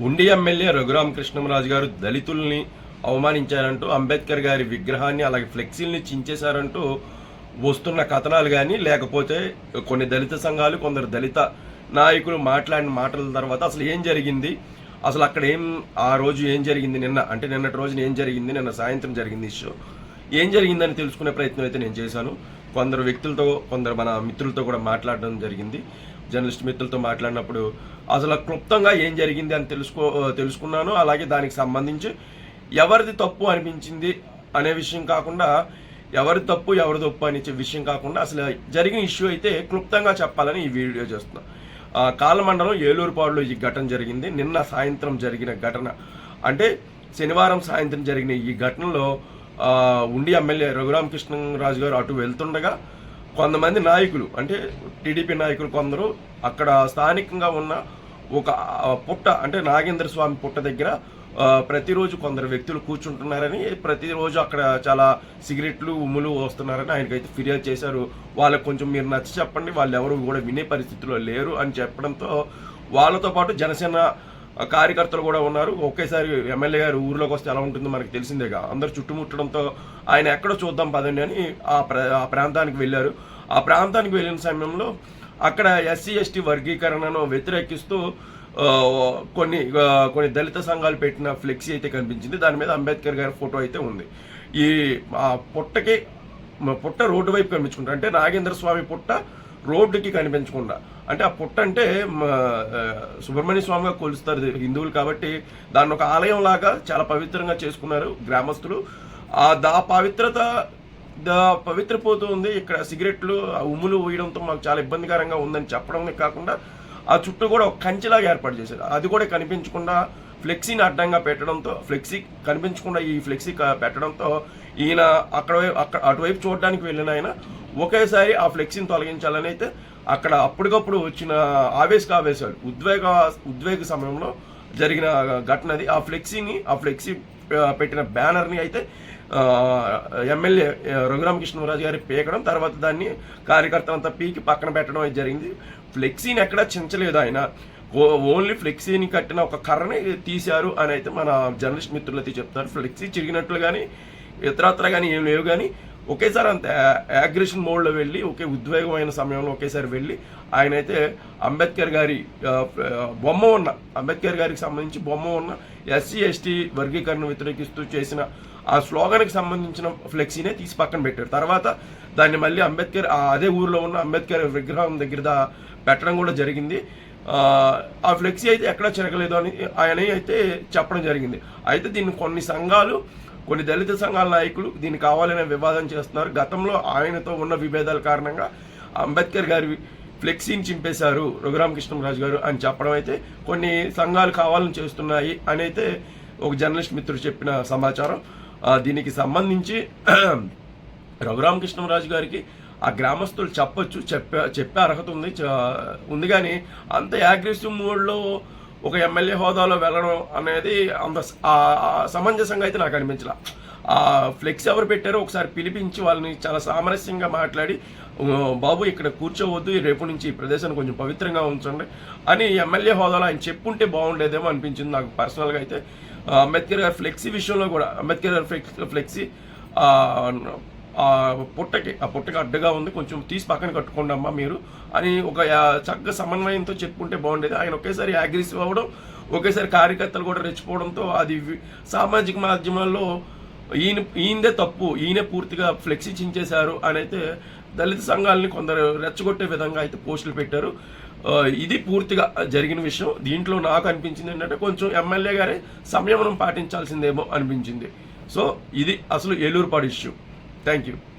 ఉండి ఎమ్మెల్యే రఘురామకృష్ణంరాజు గారు దళితుల్ని అవమానించారంటూ అంబేద్కర్ గారి విగ్రహాన్ని అలాగే ఫ్లెక్సీల్ని చించేశారంటూ వస్తున్న కథనాలు కానీ లేకపోతే కొన్ని దళిత సంఘాలు కొందరు దళిత నాయకులు మాట్లాడిన మాటల తర్వాత అసలు ఏం జరిగింది? అసలు అక్కడ ఏం ఆ రోజు ఏం జరిగింది నిన్న? అంటే నిన్నటి రోజున ఏం జరిగింది? నిన్న సాయంత్రం జరిగింది ఇష్యూ ఏం జరిగిందని తెలుసుకునే ప్రయత్నం అయితే నేను చేశాను. కొందరు వ్యక్తులతో కొందరు మన మిత్రులతో కూడా మాట్లాడడం జరిగింది. జర్నలిస్ట్ మిత్రులతో మాట్లాడినప్పుడు అసలు క్లుప్తంగా ఏం జరిగింది అని తెలుసుకో తెలుసుకున్నాను. అలాగే దానికి సంబంధించి ఎవరిది తప్పు అనిపించింది అనే విషయం కాకుండా ఎవరి తప్పు ఎవరి తప్పు అనే విషయం కాకుండా అసలు జరిగిన ఇష్యూ అయితే క్లుప్తంగా చెప్పాలని ఈ వీడియో చేస్తున్నా. కాలమండలం ఏలూరుపాడులో ఈ ఘటన జరిగింది. నిన్న సాయంత్రం జరిగిన ఘటన. అంటే శనివారం సాయంత్రం జరిగిన ఈ ఘటనలో ఉండి ఎమ్మెల్యే రఘురామకృష్ణరాజు గారు అటు వెళ్తుండగా కొంతమంది నాయకులు అంటే టీడీపీ నాయకులు కొందరు అక్కడ స్థానికంగా ఉన్న ఒక పుట్ట అంటే నాగేంద్ర స్వామి పుట్ట దగ్గర ప్రతిరోజు కొందరు వ్యక్తులు కూర్చుంటున్నారని ప్రతిరోజు అక్కడ చాలా సిగరెట్లు ఉమ్ములు వస్తున్నారని ఆయనకైతే ఫిర్యాదు చేశారు. వాళ్ళకి కొంచెం మీరు నచ్చ చెప్పండి వాళ్ళు ఎవరు కూడా వినే పరిస్థితిలో లేరు అని చెప్పడంతో వాళ్ళతో పాటు జనసేన కార్యకర్తలు కూడా ఉన్నారు. ఒకేసారి ఎమ్మెల్యే గారు ఊర్లోకి వస్తే ఎలా ఉంటుందో మనకు తెలిసిందేగా. అందరు చుట్టుముట్టడంతో ఆయన ఎక్కడో చూద్దాం పదండి అని ఆ ఆ ప్రాంతానికి వెళ్ళారు. ఆ ప్రాంతానికి వెళ్ళిన సమయంలో అక్కడ ఎస్సీ ఎస్టీ వర్గీకరణను వ్యతిరేకిస్తూ కొన్ని కొన్ని దళిత సంఘాలు పెట్టిన ఫ్లెక్సీ అయితే కనిపించింది. దాని మీద అంబేద్కర్ గారి ఫోటో అయితే ఉంది. ఈ ఆ పుట్టకి పుట్ట రోడ్డు వైపు కనిపించుకుంటారు అంటే నాగేంద్ర స్వామి పుట్ట రోడ్డుకి కనిపించకుండా. అంటే ఆ పుట్ట అంటే సుబ్రహ్మణ్య స్వామిగా కొలుస్తారు. హిందువులు కాబట్టి దాన్ని ఒక ఆలయం లాగా చాలా పవిత్రంగా చేసుకున్నారు గ్రామస్తులు. ఆ దా పవిత్రత దా పవిత్రపోతూ ఇక్కడ సిగరెట్లు ఆ ఉమ్ములు ఊయడంతో మాకు చాలా ఇబ్బందికరంగా ఉందని చెప్పడమే కాకుండా ఆ చుట్టూ కూడా ఒక కంచెలాగా ఏర్పాటు చేశారు. అది కూడా కనిపించకుండా ఫ్లెక్సీని అడ్డంగా పెట్టడంతో ఫ్లెక్సీ కనిపించకుండా ఈ ఫ్లెక్సీ పెట్టడంతో ఈయన అక్కడ అక్కడ అటువైపు చూడడానికి వెళ్ళిన ఆయన ఒకేసారి ఆ ఫ్లెక్సీని తొలగించాలని అయితే అక్కడ అప్పటికప్పుడు వచ్చిన ఆవేశక ఆవేశాలు ఉద్వేగ ఉద్వేగ సమయంలో జరిగిన ఘటన అది. ఆ ఫ్లెక్సీని ఆ ఫ్లెక్సీ పెట్టిన బ్యానర్ని అయితే ఎమ్మెల్యే రఘురామకృష్ణరాజు గారి పీకడం తర్వాత దాన్ని కార్యకర్తలంతా పీకి పక్కన పెట్టడం అయితే జరిగింది. ఫ్లెక్సీని ఎక్కడా చించలేదు ఆయన. ఓన్లీ ఫ్లెక్సీని కట్టిన ఒక కర్రని తీశారు అని అయితే మన జర్నలిస్ట్ మిత్రులు అయితే చెప్తారు. ఫ్లెక్సీ చిరిగినట్లు కానీ ఇతరత్ర కానీ ఏం లేవు కానీ ఒకేసారి అంత యాగ్రెషన్ మోడ్లో వెళ్ళి ఒకే ఉద్వేగమైన సమయంలో ఒకేసారి వెళ్ళి ఆయన అయితే అంబేద్కర్ గారి బొమ్మ ఉన్న అంబేద్కర్ గారికి సంబంధించి బొమ్మ ఉన్న ఎస్సీ ఎస్టీ వర్గీకరణ వ్యతిరేకిస్తూ చేసిన ఆ స్లోగన్కి సంబంధించిన ఫ్లెక్సీనే తీసి పక్కన పెట్టారు. తర్వాత దాన్ని మళ్ళీ అంబేద్కర్ ఆ అదే ఊరిలో ఉన్న అంబేద్కర్ విగ్రహం దగ్గర పెట్టడం కూడా జరిగింది. ఆ, ఆ ఫ్లెక్సీ అయితే ఎక్కడా చెరగలేదు అని ఆయన అయితే చెప్పడం జరిగింది. అయితే దీన్ని కొన్ని సంఘాలు కొన్ని దళిత సంఘాల నాయకులు దీన్ని కావాలనే వివాదం చేస్తున్నారు. గతంలో ఆయనతో ఉన్న విభేదాల కారణంగా అంబేద్కర్ గారి ఫ్లెక్సీని చింపేశారు రఘురామకృష్ణరాజు గారు అని చెప్పడం అయితే కొన్ని సంఘాలు కావాలని చేస్తున్నాయి అని అయితే ఒక జర్నలిస్ట్ మిత్రుడు చెప్పిన సమాచారం. దీనికి సంబంధించి రఘురామకృష్ణరాజు గారికి ఆ గ్రామస్తులు చెప్పొచ్చు చెప్పే చెప్పే అర్హత ఉంది. ఉంది కానీ అంత యాగ్రెసివ్ మూడ్లో ఒక ఎమ్మెల్యే హోదాలో వెళ్ళడం అనేది అంత సమంజసంగా అయితే నాకు అనిపించలా. ఆ ఫ్లెక్స్ ఎవరు పెట్టారో ఒకసారి పిలిపించి వాళ్ళని చాలా సామరస్యంగా మాట్లాడి బాబు ఇక్కడ కూర్చోవద్దు రేపు నుంచి ఈ ప్రదేశాన్ని కొంచెం పవిత్రంగా ఉంచండి అని ఎమ్మెల్యే హోదాలో ఆయన చెప్పుంటే బాగుండేదేమో అనిపించింది నాకు పర్సనల్గా అయితే. అంబేద్కర్ గారి ఫ్లెక్సీ విషయంలో కూడా అంబేద్కర్ గారి ఫ్లెక్స్ ఫ్లెక్సీ ఆ, పుట్టకి ఆ పుట్టకి అడ్డగా ఉంది. కొంచెం తీసి పక్కన కట్టుకోండి అమ్మా మీరు అని ఒక చక్కగా సమన్వయంతో చెప్పుకుంటే బాగుండేది. ఆయన ఒకేసారి అగ్రెసివ్ అవ్వడం ఒకేసారి కార్యకర్తలు కూడా రెచ్చిపోవడంతో అది సామాజిక మాధ్యమాల్లో ఈయన ఈయనదే తప్పు ఈయనే పూర్తిగా ఫ్లెక్సీ చించేశారు అని అయితే దళిత సంఘాలని కొందరు రెచ్చగొట్టే విధంగా అయితే పోస్టులు పెట్టారు. ఇది పూర్తిగా జరిగిన విషయం. దీంట్లో నాకు అనిపించింది ఏంటంటే కొంచెం ఎమ్మెల్యే గారే సంయమనం పాటించాల్సిందేమో అనిపించింది. సో ఇది అసలు ఏలూరుపాడు ఇష్యూ Thank you.